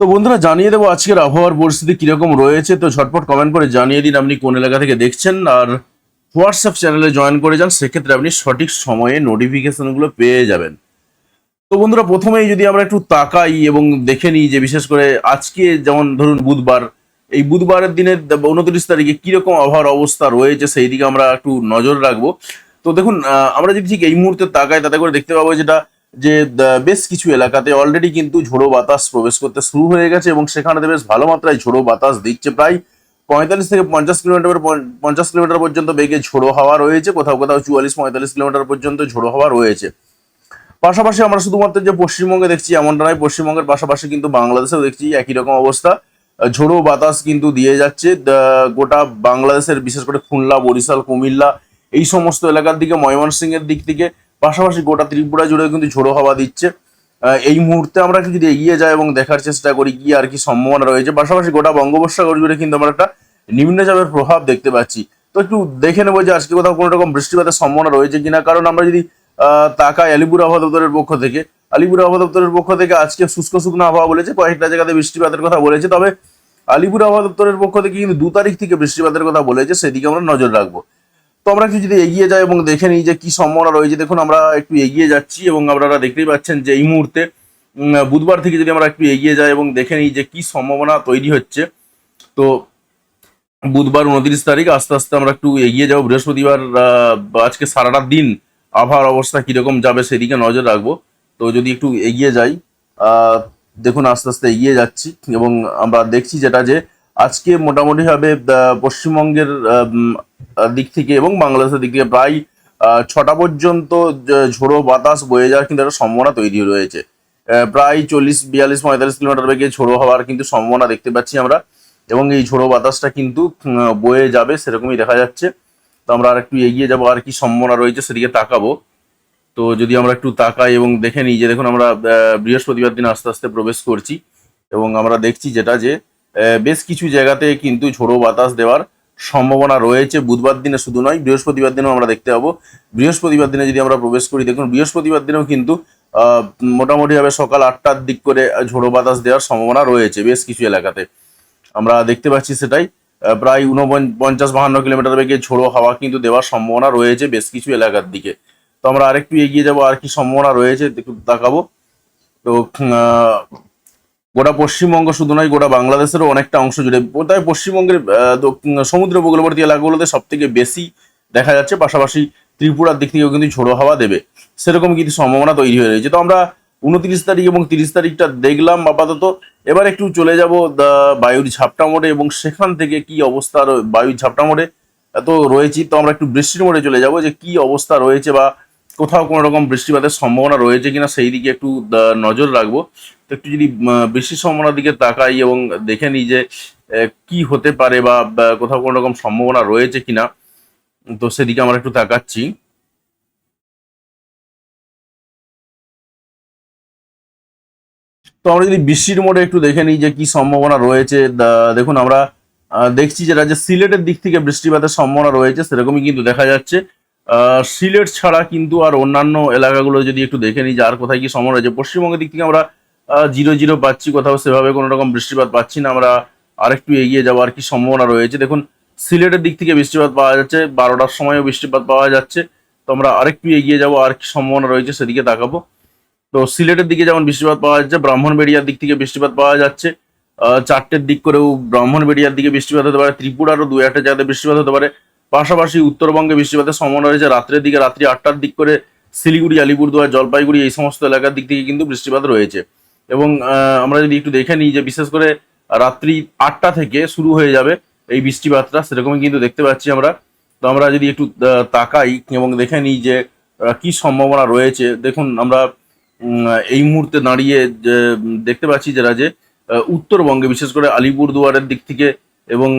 তো বন্ধুরা জানিয়ে দেবো আজকের আবহাওয়ার পরিস্থিতি কীরকম রয়েছে। তো ঝটপট কমেন্ট করে জানিয়ে দিন আপনি কোন এলাকা থেকে দেখছেন। আর হোয়াটসঅ্যাপ চ্যানেলে জয়েন করে যান, সেক্ষেত্রে আপনি সঠিক সময়ে নোটিফিকেশনগুলো পেয়ে যাবেন। তো বন্ধুরা প্রথমেই যদি আমরা একটু তাকাই এবং দেখে নিই যে বিশেষ করে আজকে যেমন ধরুন বুধবার, এই বুধবারের দিনে উনত্রিশ তারিখে কীরকম আবহাওয়ার অবস্থা রয়েছে সেই দিকে আমরা একটু নজর রাখব। তো দেখুন আমরা যদি ঠিক এই মুহূর্তে তাকাই, তাতে করে দেখতে পাবো যেটা যে বেশ কিছু এলাকাতে অলরেডি কিন্তু ঝোড়ো বাতাস প্রবেশ করতে শুরু হয়ে গেছে এবং সেখানে বেশ ভালো মাত্রায় ঝোড়ো বাতাস দিচ্ছে। প্রায় পঁয়তাল্লিশ থেকে পঞ্চাশ কিলোমিটার পঞ্চাশ কিলোমিটার পর্যন্ত বেগে ঝোড়ো হাওয়া রয়েছে। কোথাও কোথাও চুয়াল্লিশ, পঁয়তাল্লিশ কিলোমিটার পর্যন্ত ঝোড়ো হাওয়া রয়েছে। পাশাপাশি আমরা শুধুমাত্র যে পশ্চিমবঙ্গে দেখছি এমনটা নয়, পশ্চিমবঙ্গের পাশাপাশি কিন্তু বাংলাদেশেও দেখছি একই রকম অবস্থা। ঝোড়ো বাতাস কিন্তু দিয়ে যাচ্ছে। গোটা বাংলাদেশের বিশেষ করে খুলনা, বরিশাল, কুমিল্লা এই সমস্ত এলাকার দিকে, ময়মনসিংহের দিক থেকে পাশাপাশি গোটা ত্রিপুরা জুড়ে কিন্তু ঝোড়ো হাওয়া দিচ্ছে। এই মুহূর্তে আমরা যদি এগিয়ে যাই এবং দেখার চেষ্টা করি কি আর কি সম্ভাবনা রয়েছে। পাশাপাশি গোটা বঙ্গোপসাগর জুড়ে কিন্তু আমরা একটা নিম্নচাপের প্রভাব দেখতে পাচ্ছি। তো একটু দেখে নেব যে আজকে কোথাও কোনো রকম বৃষ্টিপাতের সম্ভাবনা রয়েছে কিনা। কারণ আমরা যদি তাকাই আলিপুর আবহাওয়া দপ্তরের পক্ষ থেকে, আলিপুর আবহাওয়া দপ্তরের পক্ষ থেকে আজকে শুষ্ক শুকনো আবহাওয়া বলেছে, কয়েকটা জায়গাতে বৃষ্টিপাতের কথা বলেছে। তবে আলিপুর আবহাওয়া দপ্তরের পক্ষ থেকে কিন্তু দু তারিখ থেকে বৃষ্টিপাতের কথা বলেছে, সেদিকে আমরা নজর রাখব। তো আমরা একটু যদি এগিয়ে যাই এবং দেখে নিই যে কি সম্ভাবনা রয়েছে। দেখুন, আমরা একটু এগিয়ে যাচ্ছি এবং আপনারা দেখতেই পাচ্ছেন যে এই মুহূর্তে বুধবার থেকে যদি আমরা একটু এগিয়ে যাই এবং দেখে নিই যে কি সম্ভাবনা তৈরি হচ্ছে, তো বুধবার উনত্রিশ তারিখ, আস্তে আস্তে আমরা একটু এগিয়ে যাব। বৃহস্পতিবার আজকে সারাটা দিন আবহাওয়ার অবস্থা কীরকম যাবে সেদিকে নজর রাখব। তো যদি একটু এগিয়ে যাই দেখুন, আস্তে আস্তে এগিয়ে যাচ্ছি এবং আমরা দেখছি যেটা যে আজকে মোটামুটিভাবে পশ্চিমবঙ্গের দিক থেকে এবং বাংলাদেশের দিক থেকে প্রায় ছটা পর্যন্ত ঝোড়ো বাতাস বয়ে যাওয়ার কিন্তু একটা সম্ভাবনা তৈরি রয়েছে। প্রায় চল্লিশ, বিয়াল্লিশ, পঁয়তাল্লিশ কিলোমিটার বেগে ঝোড়ো হওয়ার কিন্তু সম্ভাবনা দেখতে পাচ্ছি আমরা এবং এই ঝোড়ো বাতাসটা কিন্তু বয়ে যাবে সেরকমই দেখা যাচ্ছে। তো আমরা আর একটু এগিয়ে যাব, আর কি সম্ভাবনা রয়েছে সেদিকে তাকাবো। তো যদি আমরা একটু তাকাই এবং দেখে নিই যে দেখুন আমরা বৃহস্পতিবার দিন আস্তে আস্তে প্রবেশ করছি এবং আমরা দেখছি যেটা যে বেশ কিছু জায়গাতে কিন্তু ঝোড়ো বাতাস দেওয়ার সম্ভাবনা রয়েছে। বুধবার দিনে শুধু নয়, বৃহস্পতিবার দিনেও আমরা দেখতে পাবো। বৃহস্পতিবার দিনে যদি আমরা প্রবেশ করি, দেখুন, বৃহস্পতিবার দিনেও কিন্তু মোটামুটিভাবে সকাল আটটার দিক করে ঝোড়ো বাতাস দেওয়ার সম্ভাবনা রয়েছে বেশ কিছু এলাকাতে। আমরা দেখতে পাচ্ছি সেটাই প্রায় উনপঞ্চাশ বাহান্ন কিলোমিটার বেগে ঝোড়ো হাওয়া কিন্তু দেওয়ার সম্ভাবনা রয়েছে বেশ কিছু এলাকার দিকে। তো আমরা আরেকটু এগিয়ে যাব, আর কি সম্ভাবনা রয়েছে তাকাবো তো গোটা পশ্চিমবঙ্গ শুধু নয়, গোটা বাংলাদেশেরও অনেকটা অংশ জুড়ে। বোধহয় পশ্চিমবঙ্গের সমুদ্র উপকূলবর্তী এলাকাগুলোতে সব থেকে বেশি দেখা যাচ্ছে। পাশাপাশি ত্রিপুরার দিক থেকেও কিন্তু ঝোড়ো হাওয়া দেবে। সেরকম কিন্তু সম্ভাবনা তৈরি হয়ে রয়েছে। তো আমরা উনত্রিশ তারিখ এবং তিরিশ তারিখটা দেখলাম আপাতত। এবার একটু চলে যাব বায়ুর ঝাপটা মোড়ে এবং সেখান থেকে কি অবস্থা বায়ুর ঝাপটা মোড়ে তো রয়েছি। তো আমরা একটু বৃষ্টির মোড়ে চলে যাব যে কি অবস্থা রয়েছে বা কোথাও কোনো রকম বৃষ্টিপাতের সম্ভাবনা রয়েছে কিনা সেই দিকে একটু নজর রাখব। তো একটু যদি বৃষ্টির সম্ভাবনার দিকে তাকাই এবং দেখে নিই যে কি হতে পারে বা কোথাও কোনো রকম সম্ভাবনা রয়েছে কিনা, তো সেদিকে আমরা একটু তাকাচ্ছি। তো আমরা যদি বৃষ্টির মোড়ে একটু দেখে নিই যে কি সম্ভাবনা রয়েছে দেখুন আমরা দেখছি যে সিলেটের দিক থেকে বৃষ্টিপাতের সম্ভাবনা রয়েছে, সেরকমই কিন্তু দেখা যাচ্ছে। সিলেট ছাড়া কিন্তু আর অন্যান্য এলাকাগুলো যদি একটু দেখে নিই যে আর কোথায় কি সম্ভাবনা রয়েছে। পশ্চিমবঙ্গের দিক থেকে আমরা জিরো জিরো পাচ্ছি, কোথাও সেভাবে কোনো রকম বৃষ্টিপাত পাচ্ছি না। আমরা আরেকটু এগিয়ে যাওয়ার কি সম্ভাবনা রয়েছে? দেখুন, সিলেটের দিক থেকে বৃষ্টিপাত পাওয়া যাচ্ছে, বারোটার সময়ও বৃষ্টিপাত পাওয়া যাচ্ছে। তো আমরা আরেকটু এগিয়ে যাব, আর কি সম্ভাবনা রয়েছে সেদিকে তাকাবো। তো সিলেটের দিকে যেমন বৃষ্টিপাত পাওয়া যাচ্ছে, ব্রাহ্মণবেড়িয়ার দিক থেকে বৃষ্টিপাত পাওয়া যাচ্ছে। চারটের দিক করেও ব্রাহ্মণবেড়িয়ার দিকে বৃষ্টিপাত হতে পারে, ত্রিপুরারও দু একটা জায়গাতে বৃষ্টিপাত হতে পারে। পাশাপাশি উত্তরবঙ্গে বৃষ্টিপাতের সম্ভাবনা রয়েছে। রাত্রের দিকে রাত্রি আটটার দিক করে শিলিগুড়ি, আলিপুরদুয়ার, জলপাইগুড়ি এই সমস্ত এলাকার দিক থেকে কিন্তু বৃষ্টিপাত রয়েছে। এবং আমরা যদি একটু দেখে নিই যে বিশেষ করে রাত্রি আটটা থেকে শুরু হয়ে যাবে এই বৃষ্টিপাতটা, সেরকমই কিন্তু দেখতে পাচ্ছি আমরা। তো আমরা যদি একটু তাকাই এবং দেখে নিই যে কি সম্ভাবনা রয়েছে। দেখুন, আমরা এই মুহূর্তে দাঁড়িয়ে দেখতে পাচ্ছি যেটা যে উত্তরবঙ্গে বিশেষ করে আলিপুরদুয়ারের দিক থেকে এবং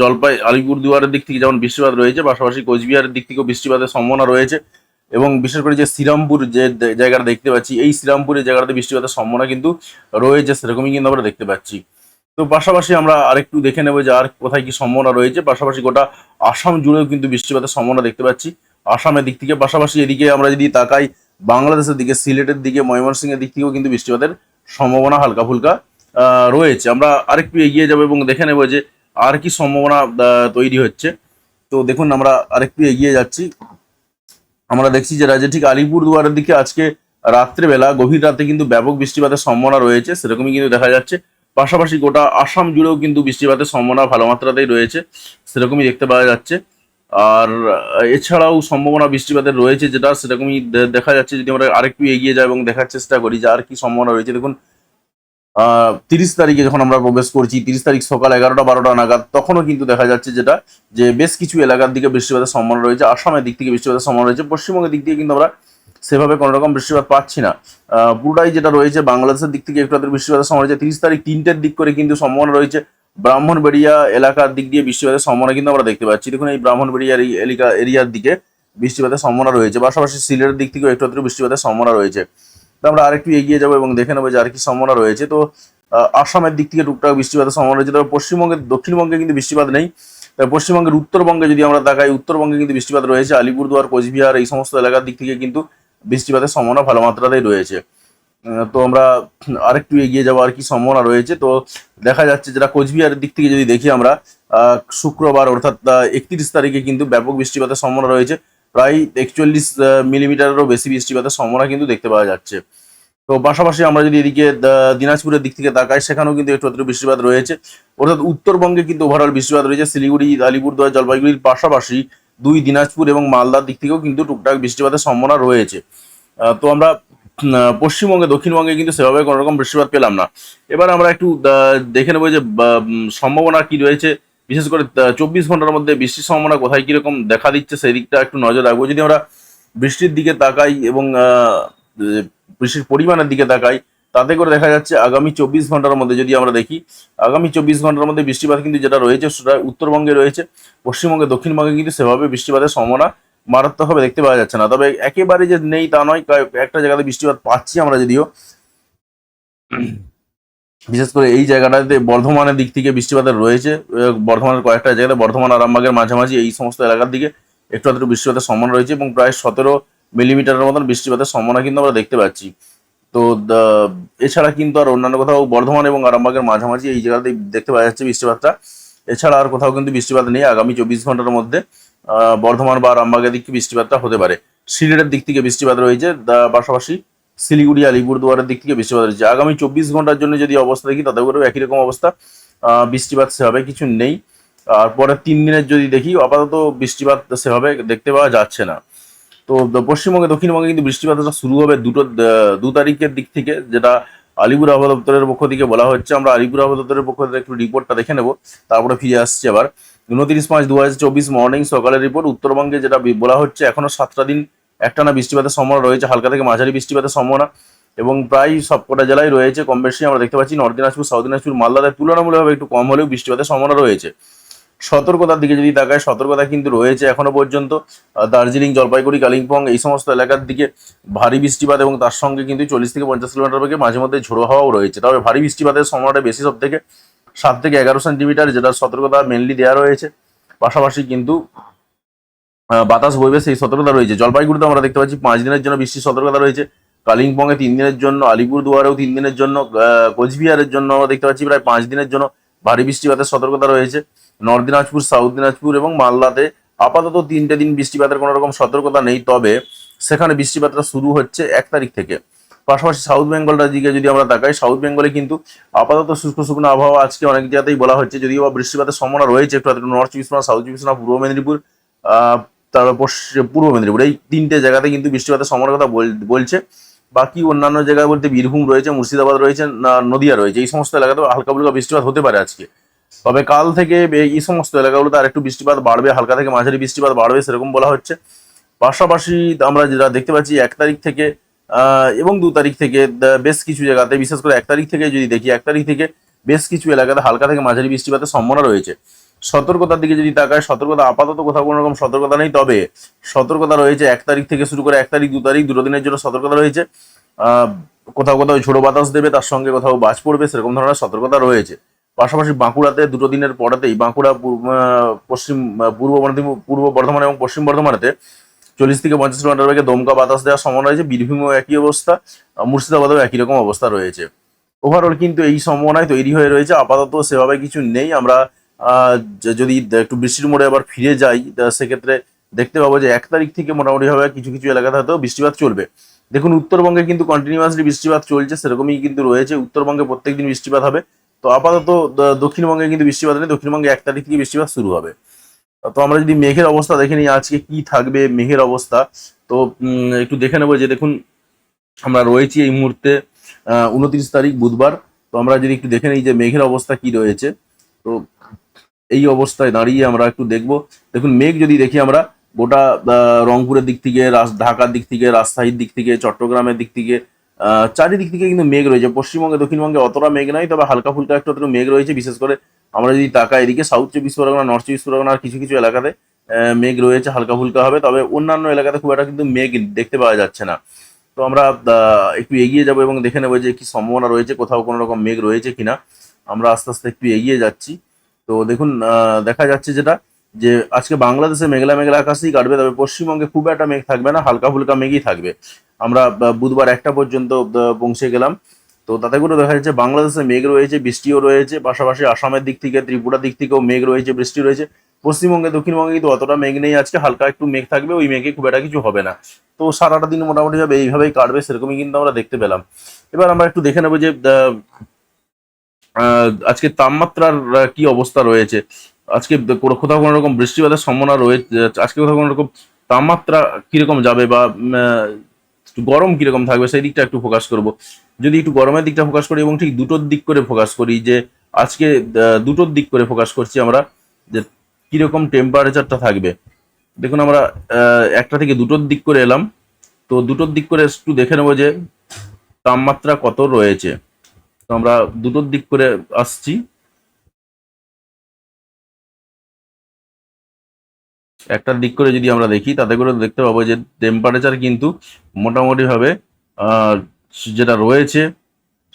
জলপাই, আলিপুরদুয়ারের দিক থেকে যেমন বৃষ্টিপাত রয়েছে, পাশাপাশি কোচবিহারের দিক থেকেও বৃষ্টিপাতের সম্ভাবনা রয়েছে এবং বিশেষ করে যে শ্রীরামপুর যে জায়গাটা দেখতে পাচ্ছি, এই শ্রীরামপুরের জায়গাটাতে বৃষ্টিপাতের সম্ভাবনা কিন্তু রয়েছে, সেরকমই কিন্তু আমরা দেখতে পাচ্ছি। তো পাশাপাশি আমরা আরেকটু দেখে নেব যে আর কোথায় কি সম্ভাবনা রয়েছে, পাশাপাশি গোটা আসাম জুড়েও কিন্তু বৃষ্টিপাতের সম্ভাবনা দেখতে পাচ্ছি। আসামের দিক থেকে পাশাপাশি এদিকে আমরা যদি তাকাই, বাংলাদেশের দিকে, সিলেটের দিকে, ময়মনসিংহের দিক থেকেও কিন্তু বৃষ্টিপাতের সম্ভাবনা হালকা ফুলকা রয়েছে। আমরা আরেকটু এগিয়ে যাব এবং দেখে নেব যে আর কি সম্ভাবনা তৈরি হচ্ছে। তো দেখুন, আমরা আরেকটু এগিয়ে যাচ্ছি। আমরা দেখছি যে রাজ্যে ঠিক আলিপুর দুয়ারের দিকে আজকে রাত্রেবেলা, গভীর রাতে কিন্তু ব্যাপক বৃষ্টিপাতের সম্ভাবনা রয়েছে। সেরকমই কিন্তু দেখা যাচ্ছে। পাশাপাশি গোটা আসাম জুড়েও কিন্তু বৃষ্টিপাতের সম্ভাবনা ভালো মাত্রাতেই রয়েছে। সেরকমই দেখতে পাওয়া যাচ্ছে। আর এছাড়াও সম্ভাবনা বৃষ্টিপাতের রয়েছে যেটা, সেরকমই দেখা যাচ্ছে। যদি আমরা আরেকটু এগিয়ে যাই এবং দেখার চেষ্টা করি যে আর কি সম্ভাবনা রয়েছে। দেখুন তিরিশ তারিখে যখন আমরা প্রবেশ করছি, তিরিশ তারিখ সকাল এগারোটা, বারোটা নাগাদ, তখনও কিন্তু দেখা যাচ্ছে যেটা, যে বেশ কিছু এলাকার দিকে বৃষ্টিপাতের সম্ভাবনা রয়েছে, আসামের দিক থেকে বৃষ্টিপাতের সম্ভাবনা রয়েছে, পশ্চিমবঙ্গের দিক থেকে কিন্তু আমরা সেভাবে কোনো রকম বৃষ্টিপাত পাচ্ছি না। পুরোটাই যেটা রয়েছে, বাংলাদেশের দিক থেকে একটু বৃষ্টিপাতের সম্ভাবনা রয়েছে, তিরিশ তারিখ তিনটের দিক করে কিন্তু সম্ভাবনা রয়েছে, ব্রাহ্মণবাড়িয়া এলাকার দিক দিয়ে বৃষ্টিপাতের সম্ভাবনা কিন্তু আমরা দেখতে পাচ্ছি। দেখুন, এই ব্রাহ্মণবাড়িয়ার এলাকা, এরিয়ার দিকে বৃষ্টিপাতের সম্ভাবনা রয়েছে, পাশাপাশি সিলেটের দিক থেকেও একটু বৃষ্টিপাতের সম্ভাবনা রয়েছে। আমরা আরেকটু এগিয়ে যাব এবং দেখে নেব যে আর কি সম্ভাবনা রয়েছে। তো আসামের দিক থেকে টুকটাক বৃষ্টিপাতের সম্ভাবনা রয়েছে। তবে পশ্চিমবঙ্গের, দক্ষিণবঙ্গে কিন্তু বৃষ্টিপাত নেই। পশ্চিমবঙ্গের উত্তরবঙ্গে যদি আমরা দেখাই উত্তরবঙ্গে কিন্তু বৃষ্টিপাত রয়েছে। আলিপুরদুয়ার, কোচবিহার, এই সমস্ত এলাকার দিক থেকে কিন্তু বৃষ্টিপাতের সম্ভাবনা ভালো মাত্রাতেই রয়েছে। তো আমরা আরেকটু এগিয়ে যাব, আর কি সম্ভাবনা রয়েছে। তো দেখা যাচ্ছে যেটা কোচবিহারের দিক থেকে যদি দেখি আমরা শুক্রবার অর্থাৎ একত্রিশ তারিখে কিন্তু ব্যাপক বৃষ্টিপাতের সম্ভাবনা রয়েছে। প্রায় একচল্লিশ মিলিমিটারেরও বেশি বৃষ্টিপাতের সম্ভাবনা কিন্তু দেখতে পাওয়া যাচ্ছে। তো পাশাপাশি আমরা যদি এদিকে দিনাজপুরের দিক থেকে তাকাই, সেখানেও কিন্তু একটু একটু বৃষ্টিপাত রয়েছে। অর্থাৎ উত্তরবঙ্গে কিন্তু ওভারঅল বৃষ্টিপাত রয়েছে। শিলিগুড়ি, আলিপুরদুয়ার, জলপাইগুড়ির পাশাপাশি দুই, দিনাজপুর এবং মালদার দিক থেকেও কিন্তু টুকটাক বৃষ্টিপাতের সম্ভাবনা রয়েছে। তো আমরা পশ্চিমবঙ্গে, দক্ষিণবঙ্গে কিন্তু সেভাবে কোনো রকম বৃষ্টিপাত পেলাম না। এবার আমরা একটু দেখে নেব যে সম্ভাবনা কি রয়েছে। বিশেষ করে চব্বিশ ঘণ্টার মধ্যে বৃষ্টির সম্ভাবনা কোথায় কীরকম দেখা দিচ্ছে, সেই দিকটা একটু নজর রাখব। যদি আমরা বৃষ্টির দিকে তাকাই এবং বৃষ্টির পরিমাণের দিকে তাকাই, তাতে করে দেখা যাচ্ছে আগামী চব্বিশ ঘণ্টার মধ্যে যদি আমরা দেখি, আগামী চব্বিশ ঘণ্টার মধ্যে বৃষ্টিপাত কিন্তু যেটা রয়েছে, সেটা উত্তরবঙ্গে রয়েছে। পশ্চিমবঙ্গে, দক্ষিণবঙ্গে কিন্তু সেভাবে বৃষ্টিপাতের সম্ভাবনা মারাত্মকভাবে দেখতে পাওয়া যাচ্ছে না। তবে একেবারে যে নেই তা নয় একটা জায়গাতে বৃষ্টিপাত পাচ্ছি আমরা যদিও। বিশেষ করে এই জায়গাটাতে বর্ধমানের দিক থেকে বৃষ্টিপাত রয়েছে বর্ধমানের কয়েকটা জায়গাতে, বর্ধমান, আরামবাগের মাঝামাঝি এই সমস্ত এলাকার দিকে একটু আধটু বৃষ্টিপাতের সম্ভাবনা রয়েছে এবং প্রায় সতেরো মিলিমিটারের মতন বৃষ্টিপাতের সম্ভাবনা কিন্তু আমরা দেখতে পাচ্ছি। তো এছাড়া কিন্তু আর অন্যান্য কোথাও বর্ধমান এবং আরামবাগের মাঝামাঝি এই জায়গাতে দেখতে পাওয়া যাচ্ছে বৃষ্টিপাতটা। এছাড়া আর কোথাও কিন্তু বৃষ্টিপাত নেই আগামী চব্বিশ ঘণ্টার মধ্যে বর্ধমান বা আরামবাগের দিকে বৃষ্টিপাতটা হতে পারে। সিলেটের দিক থেকে বৃষ্টিপাত রয়েছে পাশাপাশি শিলিগুড়ি, আলিপুরদুয়ারের দিক থেকে বৃষ্টিপাত রয়েছে আগামী চব্বিশ ঘণ্টার জন্য যদি অবস্থা দেখি তাদের করেও একই রকম অবস্থা। বৃষ্টিপাত সেভাবে কিছু নেই। আর পরের তিন দিনের যদি দেখি, আপাতত বৃষ্টিপাত সেভাবে দেখতে পাওয়া যাচ্ছে না। তো পশ্চিমবঙ্গে, দক্ষিণবঙ্গে কিন্তু বৃষ্টিপাতটা শুরু হবে দুটো, দু তারিখের দিক থেকে, যেটা আলিপুর আবহাওয়া দপ্তরের পক্ষ থেকে বলা হচ্ছে। আমরা আলিপুর আবহাওয়া পক্ষ থেকে একটু রিপোর্টটা দেখে নেব, তারপরে ফিরে আসছি আবার। উনত্রিশ পাঁচ দু হাজার চব্বিশ মর্নিং সকালের রিপোর্ট উত্তরবঙ্গে যেটা বলা হচ্ছে, এখনও সাতটা দিন একটানা বৃষ্টিপাতের সম্ভাবনা রয়েছে, হালকা থেকে মাঝারি বৃষ্টিপাতের সম্ভাবনা এবং প্রায় সবকটা জেলায় রয়েছে। কম বেশি আমরা দেখতে পাচ্ছি নর্থ দিনাজপুর সাউথ দিনাজপুর মালদাতে তুলনামূলকভাবে একটু কম হলেও বৃষ্টিপাতের সম্ভাবনা রয়েছে। সতর্কতার দিকে যদি তাকায়, সতর্কতা কিন্তু রয়েছে এখনও পর্যন্ত। দার্জিলিং, জলপাইগুড়ি, কালিম্পং এই সমস্ত এলাকার দিকে ভারী বৃষ্টিপাত এবং তার সঙ্গে কিন্তু চল্লিশ থেকে পঞ্চাশ কিলোমিটার বেগে মাঝে মধ্যে ঝোড়ো হওয়াও রয়েছে। তবে ভারী বৃষ্টিপাতের সম্ভাবনাটা বেশি সব থেকে সাত থেকে এগারো সেন্টিমিটার, যেটার সতর্কতা মেনলি দেওয়া রয়েছে। পাশাপাশি কিন্তু বাতাস বইবে সেই সতর্কতা রয়েছে। জলপাইগুড়িতে আমরা দেখতে পাচ্ছি পাঁচ দিনের জন্য বৃষ্টির সতর্কতা রয়েছে। কালিম্পংয়ে তিন দিনের জন্য, আলিপুরদুয়ারেও তিন দিনের জন্য কোচবিহারের জন্য আমরা দেখতে পাচ্ছি প্রায় পাঁচ দিনের জন্য ভারী বৃষ্টিপাতের সতর্কতা রয়েছে। নর্থ দিনাজপুর, সাউথ দিনাজপুর এবং মালদাতে আপাতত তিনটে দিন বৃষ্টিপাতের কোনো রকম সতর্কতা নেই। তবে সেখানে বৃষ্টিপাতটা শুরু হচ্ছে এক তারিখ থেকে। পাশাপাশি সাউথ বেঙ্গলটার দিকে যদি আমরা তাকাই, সাউথ বেঙ্গলে কিন্তু আপাতত শুষ্ক শুকনো আবহাওয়া আজকে অনেক জায়গাতেই বলা হচ্ছে। যদিও বা বৃষ্টিপাতের সম্ভাবনা রয়েছে, একটু নর্থ চব্বিশ পরগনা সাউথ চব্বিশ পরগনা, পূর্ব মেদিনীপুর তারপর পশ্চিম- পূর্ব মেদিনীপুর। এই তিনটে জায়গাতে কিন্তু বৃষ্টিপাতের সম্ভাবনার কথা বল- বলছে। বাকি অন্যান্য জায়গায় বলতে বীরভূম রয়েছে, মুর্শিদাবাদ রয়েছে নদিয়া রয়েছে। এই সমস্ত এলাকাতে হালকা ফুলকা বৃষ্টিপাত হতে পারে আজকে। তবে কাল থেকে এই সমস্ত এলাকাগুলোতে আর একটু বৃষ্টিপাত বাড়বে, হালকা থেকে মাঝারি বৃষ্টিপাত বাড়বে, সেরকম বলা হচ্ছে। পাশাপাশি আমরা যেটা দেখতে পাচ্ছি, এক তারিখ থেকে এবং দু তারিখ থেকে বেশ কিছু জায়গাতে, বিশেষ করে এক তারিখ থেকে যদি দেখি, এক তারিখ থেকে বেশ কিছু এলাকাতে হালকা থেকে মাঝারি বৃষ্টিপাতের সম্ভাবনা রয়েছে। সতর্কতার দিকে যদি তাকায়, সতর্কতা আপাতত কোথাও কোনো রকম সতর্কতা নেই। তবে সতর্কতা রয়েছে এক তারিখ থেকে শুরু করে এক তারিখ, দু তারিখ, দুটো দিনের জন্য সতর্কতা রয়েছে। কোথাও কোথাও ঝোড়ো বাতাস দেবে, তার সঙ্গে কোথাও বাজ পড়বে, সেরকম ধরনের সতর্কতা রয়েছে। পাশাপাশি বাঁকুড়াতে দুটো দিনের পরেতেই বাঁকুড়া পশ্চিম পূর্ব বর্ধমান পূর্ব বর্ধমান এবং পশ্চিম বর্ধমানেতে চল্লিশ থেকে পঞ্চাশ কিলোমিটার বেগে দমকা বাতাস দেওয়ার সম্ভাবনা রয়েছে। বীরভূমেও একই অবস্থা মুর্শিদাবাদেও একই রকম অবস্থা রয়েছে। ওভারঅল কিন্তু এই সম্ভাবনায় তৈরি হয়ে রয়েছে। আপাতত সেভাবে কিছু নেই। আমরা যদি একটু বৃষ্টির মোড়ে আবার ফিরে যাই সেক্ষেত্রে দেখতে পাবো যে এক তারিখ থেকে মোটামুটি ভাবে কিছু কিছু এলাকাতে হয়তো বৃষ্টিপাত চলবে। দেখুন, উত্তরবঙ্গে কিন্তু কন্টিনিউয়াসলি বৃষ্টিপাত চলছে, সেরকমই কিন্তু রয়েছে। উত্তরবঙ্গে প্রত্যেকদিন বৃষ্টিপাত হবে। তো আপাতত দক্ষিণবঙ্গে কিন্তু বৃষ্টিপাত নেই, দক্ষিণবঙ্গে এক তারিখ থেকে বৃষ্টিপাত শুরু হবে। তো আমরা যদি মেঘের অবস্থা দেখে নিই, আজকে কি থাকবে মেঘের অবস্থা, তো একটু দেখে নেব যে দেখুন, আমরা রয়েছি এই মুহূর্তে উনত্রিশ তারিখ বুধবার। তো আমরা যদি একটু দেখে নিই যে মেঘের অবস্থা কি রয়েছে, তো এই অবস্থায় দাঁড়িয়ে আমরা একটু দেখব। দেখুন, মেঘ যদি দেখি আমরা, গোটা রংপুরের দিক থেকে ঢাকার দিক থেকে, রাজশাহীর দিক থেকে, চট্টগ্রামের দিক থেকে চারিদিক থেকে কিন্তু মেঘ রয়েছে। পশ্চিমবঙ্গে, দক্ষিণবঙ্গে অতটা মেঘ নাই, তবে হালকা ফুলকা একটু একটু মেঘ রয়েছে। বিশেষ করে আমরা যদি তাকাই এদিকে সাউথ চব্বিশ পরগনা নর্থ চব্বিশ পরগনার কিছু কিছু এলাকাতে মেঘ রয়েছে হালকা ফুলকা হবে। তবে অন্যান্য এলাকাতে খুব একটা কিন্তু মেঘ দেখতে পাওয়া যাচ্ছে না। তো আমরা একটু এগিয়ে যাব এবং দেখে নেব যে কি সম্ভাবনা রয়েছে, কোথাও কোনো রকম মেঘ রয়েছে কিনা। আমরা আস্তে আস্তে একটু এগিয়ে যাচ্ছি। তো দেখুন দেখা যাচ্ছে যেটা, যে আজকে বাংলাদেশে মেঘলা মেঘলা আকাশেই কাটবে, তবে পশ্চিমবঙ্গে খুব একটা মেঘ থাকবে না, হালকা ফুলকা মেঘই থাকবে। আমরা বুধবার একটা পর্যন্ত পৌঁছে গেলাম। তো তাতে করে দেখা যাচ্ছে বাংলাদেশে মেঘ রয়েছে, বৃষ্টিও রয়েছে, পাশাপাশি আসামের দিক থেকে ত্রিপুরা দিক থেকেও মেঘ রয়েছে, বৃষ্টি রয়েছে। পশ্চিমবঙ্গে দক্ষিণবঙ্গে কিন্তু অতটা মেঘ নেই আজকে, হালকা একটু মেঘ থাকবে, ওই মেঘে খুব একটা কিছু হবে না। তো সারাটা দিন মোটামুটি ভাবে এইভাবেই কাটবে, সেরকমই কিন্তু আমরা দেখতে পেলাম। এবার আমরা একটু দেখে নেব যে আজকে তাপমাত্রার কি অবস্থা রয়েছে? আজকে কোথাও কোনো রকম বৃষ্টিপাতের সম্ভাবনা রয়েছে আজকে কোথাও কোনো রকম তাপমাত্রা কীরকম যাবে বা গরম কীরকম থাকবে, সেই দিকটা একটু ফোকাস করব। যদি একটু গরমের দিকটা ফোকাস করি এবং ঠিক দুটোর দিক করে ফোকাস করি, যে আজকে দুটোর দিক করে ফোকাস করছি আমরা, যে কীরকম টেম্পারেচারটা থাকবে। দেখুন আমরা একটা থেকে দুটোর দিক করে এলাম, তো দুটোর দিক করে একটু দেখে নেব যে তাপমাত্রা কত রয়েছে। আমরা দুটোর দিক করে আসছি। একটার দিক করে যদি আমরা দেখি, তাতে করে দেখতে পাবো যে টেম্পারেচার কিন্তু মোটামুটি ভাবে যেটা রয়েছে,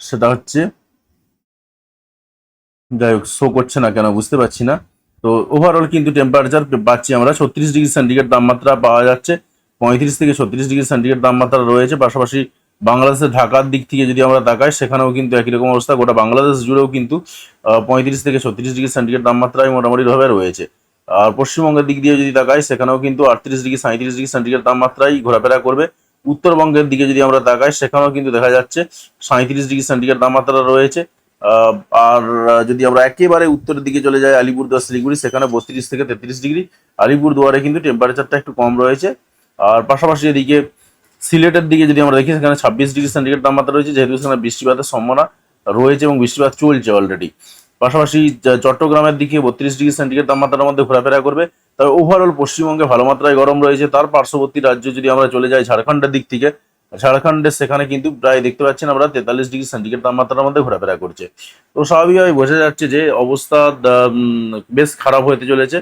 সেটা হচ্ছে যাই হোক শো করছে না কেন বুঝতে পারছি না। তো ওভারঅল কিন্তু টেম্পারেচার পাচ্ছি আমরা ছত্রিশ ডিগ্রি সেন্টিগ্রেড তাপমাত্রা পাওয়া যাচ্ছে, পঁয়ত্রিশ থেকে ছত্রিশ ডিগ্রি সেন্টিগ্রেড তাপমাত্রা রয়েছে, পাশাপাশি বাংলাদেশের ঢাকার দিক থেকে যদি আমরা তাকাই, সেখানেও কিন্তু একই রকম অবস্থা। গোটা বাংলাদেশ জুড়েও কিন্তু পঁয়ত্রিশ থেকে ছত্রিশ ডিগ্রি সেন্টিগ্রেড তাপমাত্রায় মোটামুটি ভাবে রয়েছে। আর পশ্চিমবঙ্গের দিক দিয়ে যদি তাকাই, সেখানেও কিন্তু আটত্রিশ ডিগ্রি সাঁত্রিশ ডিগ্রি সেন্টিগ্রেড তাপমাত্রায় ঘোরাফেরা করবে। উত্তরবঙ্গের দিকে যদি আমরা তাকাই, সেখানেও কিন্তু দেখা যাচ্ছে সাঁত্রিশ ডিগ্রি সেন্টিগ্রেড তাপমাত্রা রয়েছে। আর যদি আমরা একেবারে উত্তরের দিকে চলে যাই, আলিপুরদুয়ার, শিলিগুড়ি, সেখানে বত্রিশ থেকে তেত্রিশ ডিগ্রি। আলিপুরদুয়ারে কিন্তু টেম্পারেচারটা একটু কম রয়েছে। আর পাশাপাশি এদিকে সিলেটের দিকে যদি আমরা দেখি, সেখানে ছাব্বিশ ডিগ্রি সেন্টিগ্রেড তাপমাত্রা রয়েছে, যেহেতু সেখানে বৃষ্টিপাতের সম্ভাবনা রয়েছে এবং বৃষ্টিপাত চলছে অলরেডি পাশাপাশি চট্টগ্রামের দিকে বত্রিশ ডিগ্রি সেন্টিগ্রেড তাপমাত্রার মধ্যে ঘোরাফেরা করবে। তবে ওভারঅল পশ্চিমবঙ্গে ভালো মাত্রায় গরম রয়েছে। তার পার্শ্ববর্তী রাজ্য যদি আমরা চলে যাই ঝাড়খণ্ডের দিক থেকে ঝাড়খণ্ডের সেখানে কিন্তু প্রায় দেখতে পাচ্ছেন আমরা তেতাল্লিশ ডিগ্রি সেন্টিগ্রেড তাপমাত্রার মধ্যে ঘোরাফেরা করছে। তো স্বাভাবিকভাবে বোঝা যাচ্ছে যে অবস্থা বেশ খারাপ হতে চলেছে।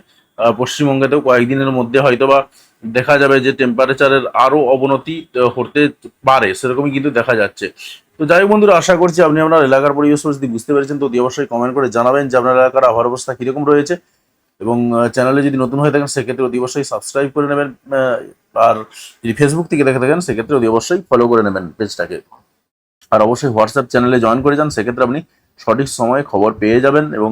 পশ্চিমবঙ্গেতেও কয়েকদিনের মধ্যে হয়তোবা দেখা যাবে যে টেম্পারেচারের আরও অবনতি হতে পারে, সেরকমই কিন্তু দেখা যাচ্ছে। তো যাই বন্ধুরা, আশা করছি আপনি আপনার এলাকার পরিবেশ পরিস্থিতি বুঝতে পেরেছেন, তো অতি অবশ্যই কমেন্ট করে জানাবেন যে আপনার এলাকার আবহাওয়ার অবস্থা কীরকম রয়েছে। এবং চ্যানেলে যদি নতুন হয়ে থাকেন, সেক্ষেত্রে অতি অবশ্যই সাবস্ক্রাইব করে নেবেন আর যদি ফেসবুক থেকে দেখে থাকেন, সেক্ষেত্রে অতি অবশ্যই ফলো করে নেবেন পেজটাকে আর অবশ্যই হোয়াটসঅ্যাপ চ্যানেলে জয়েন করে যান, সেক্ষেত্রে আপনি সঠিক সময়ে খবর পেয়ে যাবেন এবং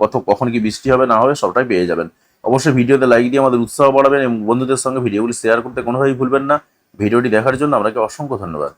কত, কখন কি বৃষ্টি হবে, না হবে, সবটাই পেয়ে যাবেন। অবশ্যই ভিডিওতে লাইক দিয়ে আমাদের উৎসাহ বাড়াবেন এবং বন্ধুদের সঙ্গে ভিডিওগুলি শেয়ার করতে কোনোভাবেই ভুলবেন না। ভিডিওটি দেখার জন্য আপনাকে অসংখ্য ধন্যবাদ।